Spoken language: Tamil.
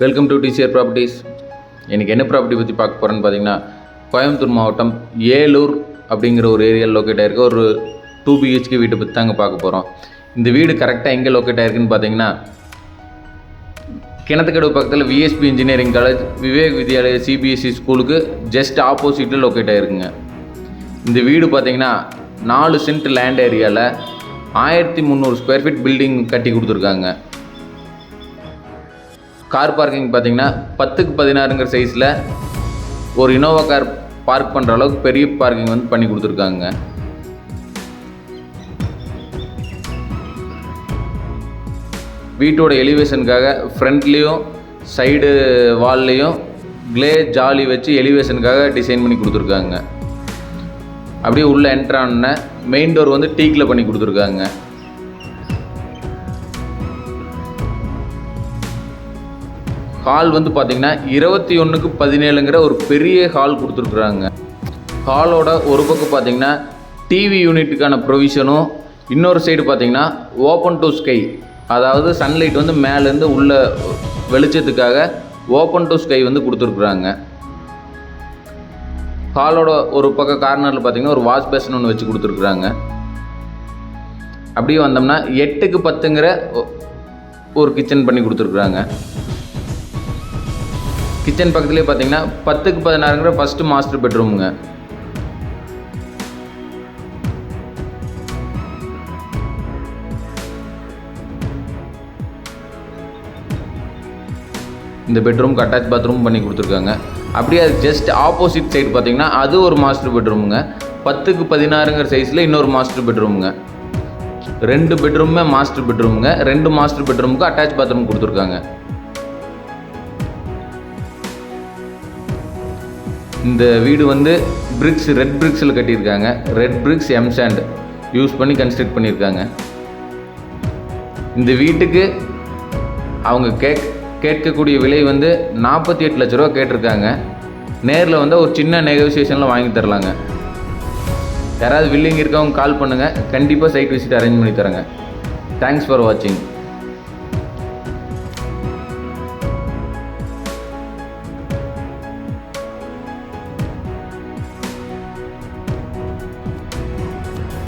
வெல்கம் டு டிசிஆர் ப்ராப்பர்ட்டிஸ் எனக்கு என்ன ப்ராப்பர்ட்டி பற்றி பார்க்க போகிறேன்னு பார்த்தீங்கன்னா கோயம்புத்தூர் மாவட்டம் ஏலூர் அப்படிங்கிற ஒரு ஏரியாவில் லொக்கேட் ஆகிருக்க ஒரு டூ பிஹெச்கே வீட்டை பற்றி தாங்க பார்க்க போகிறோம் இந்த வீடு கரெக்டாக எங்கே லொக்கேட் ஆகிருக்குன்னு பார்த்தீங்கன்னா கிணத்துக்கடவு பக்கத்தில் VSB engineering college Vivek Vidyalaya CBSE ஸ்கூலுக்கு ஜஸ்ட் ஆப்போசிட்டில் லொக்கேட் ஆகிருக்குங்க இந்த வீடு பார்த்தீங்கன்னா நாலு சென்ட் லேண்ட் ஏரியாவில் ஆயிரத்தி முந்நூறு ஸ்கொயர் ஃபீட் பில்டிங் கட்டி கொடுத்துருக்காங்க. கார் பார்க்கிங் பார்த்தீங்கன்னா பத்துக்கு பதினாறுங்கிற சைஸில் ஒரு இனோவா கார் பார்க் பண்ணுற அளவுக்கு பெரிய பார்க்கிங் வந்து பண்ணி கொடுத்துருக்காங்க. வீட்டோட எலிவேஷனுக்காக ஃப்ரண்ட்லேயும் சைடு வால்லையும் க்ளே ஜாலி வச்சு எலிவேஷனுக்காக டிசைன் பண்ணி கொடுத்துருக்காங்க. அப்படியே உள்ளே என்ட்ரான மெயின் டோர் வந்து டீக்கில் பண்ணி கொடுத்துருக்காங்க. ஹால் வந்து பார்த்திங்கன்னா இருபத்தி ஒன்றுக்கு பதினேழுங்கிற ஒரு பெரிய ஹால் கொடுத்துருக்குறாங்க. ஹாலோட ஒரு பக்கம் பார்த்தீங்கன்னா டிவி யூனிட்டுக்கான ப்ரொவிஷனும் இன்னொரு சைடு பார்த்தீங்கன்னா ஓப்பன் டு ஸ்கை அதாவது சன்லைட் வந்து மேலேருந்து உள்ள வெளிச்சத்துக்காக ஓப்பன் டு ஸ்கை வந்து கொடுத்துருக்குறாங்க. ஹாலோட ஒரு பக்கம் கார்னரில் பார்த்தீங்கன்னா ஒரு வாஷ் பேஷன் ஒன்று வச்சு கொடுத்துருக்குறாங்க. அப்படியே வந்தோம்னா எட்டுக்கு பத்துங்கிற ஒரு கிச்சன் பண்ணி கொடுத்துருக்குறாங்க. கிச்சன் பக்கத்துலேயே பார்த்தீங்கன்னா பத்துக்கு பதினாறுங்கிற ஃபஸ்ட்டு மாஸ்டர் பெட்ரூமுங்க இந்த பெட்ரூம்க்கு அட்டாச் பாத்ரூம் பண்ணி கொடுத்துருக்காங்க. அப்படியே அது ஜஸ்ட் ஆப்போசிட் சைடு பார்த்தீங்கன்னா அது ஒரு மாஸ்டர் பெட்ரூமுங்க பத்துக்கு பதினாறுங்கிற சைஸில் இன்னொரு மாஸ்டர் பெட்ரூமுங்க ரெண்டு பெட்ரூமே மாஸ்டர் பெட்ரூமுங்க ரெண்டு மாஸ்டர் பெட்ரூமுக்கு அட்டாச் பாத்ரூம் கொடுத்துருக்காங்க. இந்த வீடு வந்து பிரிக்ஸ் ரெட் பிரிக்ஸில் கட்டியிருக்காங்க. Red bricks M sand use பண்ணி கன்ஸ்ட்ரக்ட் பண்ணியிருக்காங்க. இந்த வீட்டுக்கு அவங்க கேக் கேட்கக்கூடிய விலை வந்து நாற்பத்தி எட்டு லட்ச ரூபா கேட்டிருக்காங்க. நேரில் வந்து ஒரு சின்ன நெகோசியேஷனில் வாங்கி தரலாங்க. யாராவது வில்லிங் இருக்கவங்க கால் பண்ணுங்கள் கண்டிப்பாக சைட் விசிட் அரேஞ்ச் பண்ணி தரேங்க. தேங்க்ஸ் ஃபார் வாட்சிங்